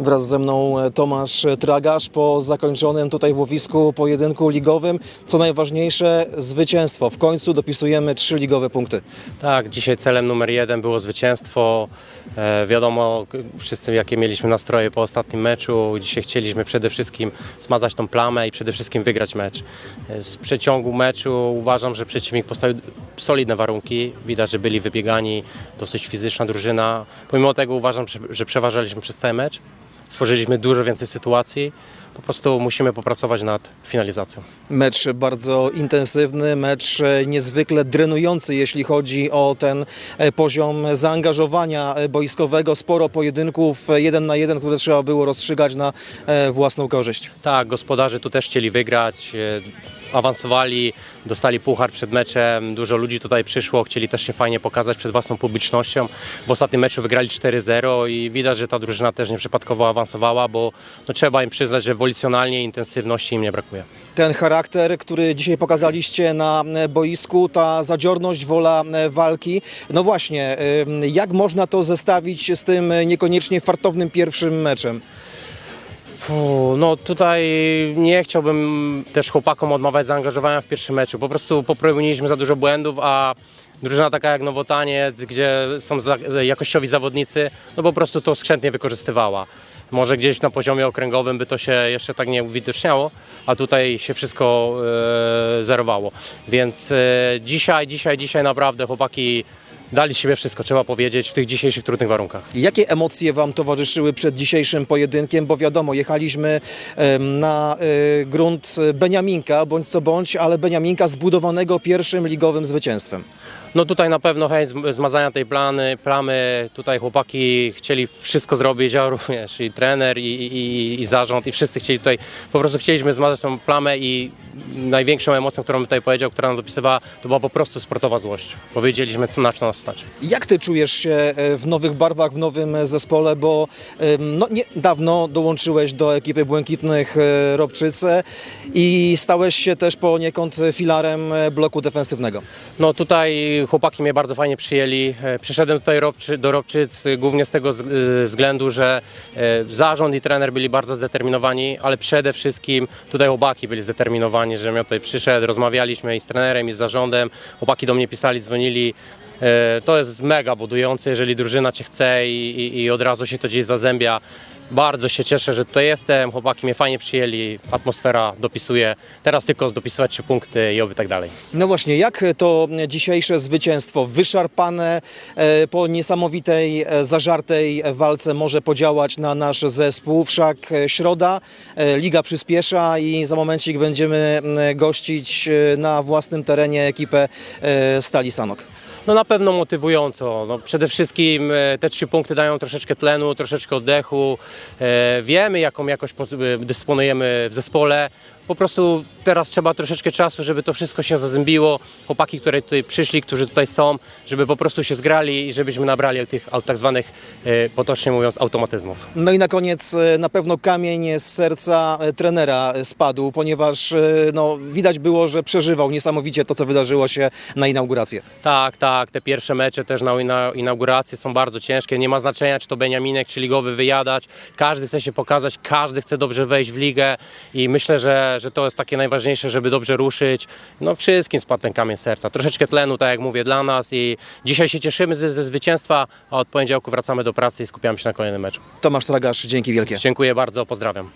Wraz ze mną e, Tomasz Tragasz po zakończonym tutaj w Łowisku pojedynku ligowym. Co najważniejsze, zwycięstwo. W końcu dopisujemy trzy ligowe punkty. Tak, dzisiaj celem numer jeden było zwycięstwo. E, wiadomo, wszyscy jakie mieliśmy nastroje po ostatnim meczu. Dzisiaj chcieliśmy przede wszystkim smazać tą plamę i przede wszystkim wygrać mecz. E, Z przeciągu meczu uważam, że przeciwnik postawił solidne warunki. Widać, że byli wybiegani, dosyć fizyczna drużyna. Pomimo tego uważam, że przeważaliśmy przez cały mecz. Stworzyliśmy dużo więcej sytuacji. Po prostu musimy popracować nad finalizacją. Mecz bardzo intensywny, mecz e, niezwykle drenujący, jeśli chodzi o ten e, poziom zaangażowania e, boiskowego. Sporo pojedynków jeden na jeden, które trzeba było rozstrzygać na własną korzyść. Tak, gospodarze tu też chcieli wygrać, awansowali, dostali puchar przed meczem, dużo ludzi tutaj przyszło, chcieli też się fajnie pokazać przed własną publicznością. W ostatnim meczu wygrali 4-0 i widać, że ta drużyna też nieprzypadkowo awansowała, bo no, trzeba im przyznać, że wolicjonalnie i intensywności im nie brakuje. Ten charakter, który dzisiaj pokazaliście na e, boisku, ta zadziorność, wola e, walki. No właśnie, e, jak można to zestawić z tym niekoniecznie fartownym pierwszym meczem? No tutaj nie chciałbym też chłopakom odmawiać zaangażowania w pierwszym meczu. Po prostu popełniliśmy za dużo błędów, a drużyna taka jak Nowotaniec, gdzie są jakościowi zawodnicy, no po prostu to skrzętnie wykorzystywała. Może gdzieś na poziomie okręgowym by to się jeszcze tak nie uwidoczniało, a tutaj się wszystko e, zerowało. Więc e, dzisiaj, dzisiaj, dzisiaj naprawdę chłopaki dali z siebie wszystko, trzeba powiedzieć, w tych dzisiejszych trudnych warunkach. Jakie emocje Wam towarzyszyły przed dzisiejszym pojedynkiem? Bo wiadomo, jechaliśmy em, na e, grunt Beniaminka, bądź co bądź, ale Beniaminka zbudowanego pierwszym ligowym zwycięstwem. No tutaj na pewno chęć zm- zmazania tej plany, plamy, tutaj chłopaki chcieli wszystko zrobić, ja również i trener i, i, i zarząd i wszyscy chcieli tutaj, po prostu chcieliśmy zmazać tą plamę i największą emocją, którą bym tutaj powiedział, która nam dopisywała, to była po prostu sportowa złość. Powiedzieliśmy, co na nas stać. Jak Ty czujesz się e, w nowych barwach, w nowym zespole, bo no, niedawno dołączyłeś do ekipy Błękitnych e, Robczyce i stałeś się też poniekąd filarem e, bloku defensywnego. No tutaj chłopaki mnie bardzo fajnie przyjęli. E, Przyszedłem tutaj do Robczyc e, głównie z tego e, względu, że e, zarząd i trener byli bardzo zdeterminowani, ale przede wszystkim tutaj chłopaki byli zdeterminowani, że ja tutaj przyszedł, rozmawialiśmy i z trenerem i z zarządem. Chłopaki do mnie pisali, dzwonili. E, To jest mega budujące, jeżeli drużyna Cię chce i, i, i od razu się to gdzieś zazębia. Bardzo się cieszę, że tutaj jestem, chłopaki mnie fajnie przyjęli, atmosfera dopisuje. Teraz tylko dopisywać się punkty i oby tak dalej. No właśnie, jak to dzisiejsze zwycięstwo, wyszarpane e, po niesamowitej, e, zażartej walce może podziałać na nasz zespół? Wszak środa, liga przyspiesza i za momencik będziemy gościć na własnym terenie ekipę Stali Sanok. No na pewno motywująco. No przede wszystkim e, te trzy punkty dają troszeczkę tlenu, troszeczkę oddechu. E, wiemy, jaką jakość e, dysponujemy w zespole. Po prostu teraz trzeba troszeczkę czasu, żeby to wszystko się zazębiło. Chłopaki, które tutaj przyszli, którzy tutaj są, żeby po prostu się zgrali i żebyśmy nabrali tych tak zwanych, potocznie mówiąc, automatyzmów. No i na koniec na pewno kamień z serca trenera spadł, ponieważ no, widać było, że przeżywał niesamowicie to, co wydarzyło się na inaugurację. Tak, tak. Te pierwsze mecze też na ina- inaugurację są bardzo ciężkie. Nie ma znaczenia, czy to Beniaminek, czy ligowy wyjadać. Każdy chce się pokazać, każdy chce dobrze wejść w ligę i myślę, że, że to jest takie najważniejsze, żeby dobrze ruszyć. No wszystkim spadł ten kamień serca. Troszeczkę tlenu, tak jak mówię, dla nas i dzisiaj się cieszymy ze, ze zwycięstwa, a od poniedziałku wracamy do pracy i skupiamy się na kolejnym meczu. Tomasz Tragasz, dzięki wielkie. Dziękuję bardzo, pozdrawiam.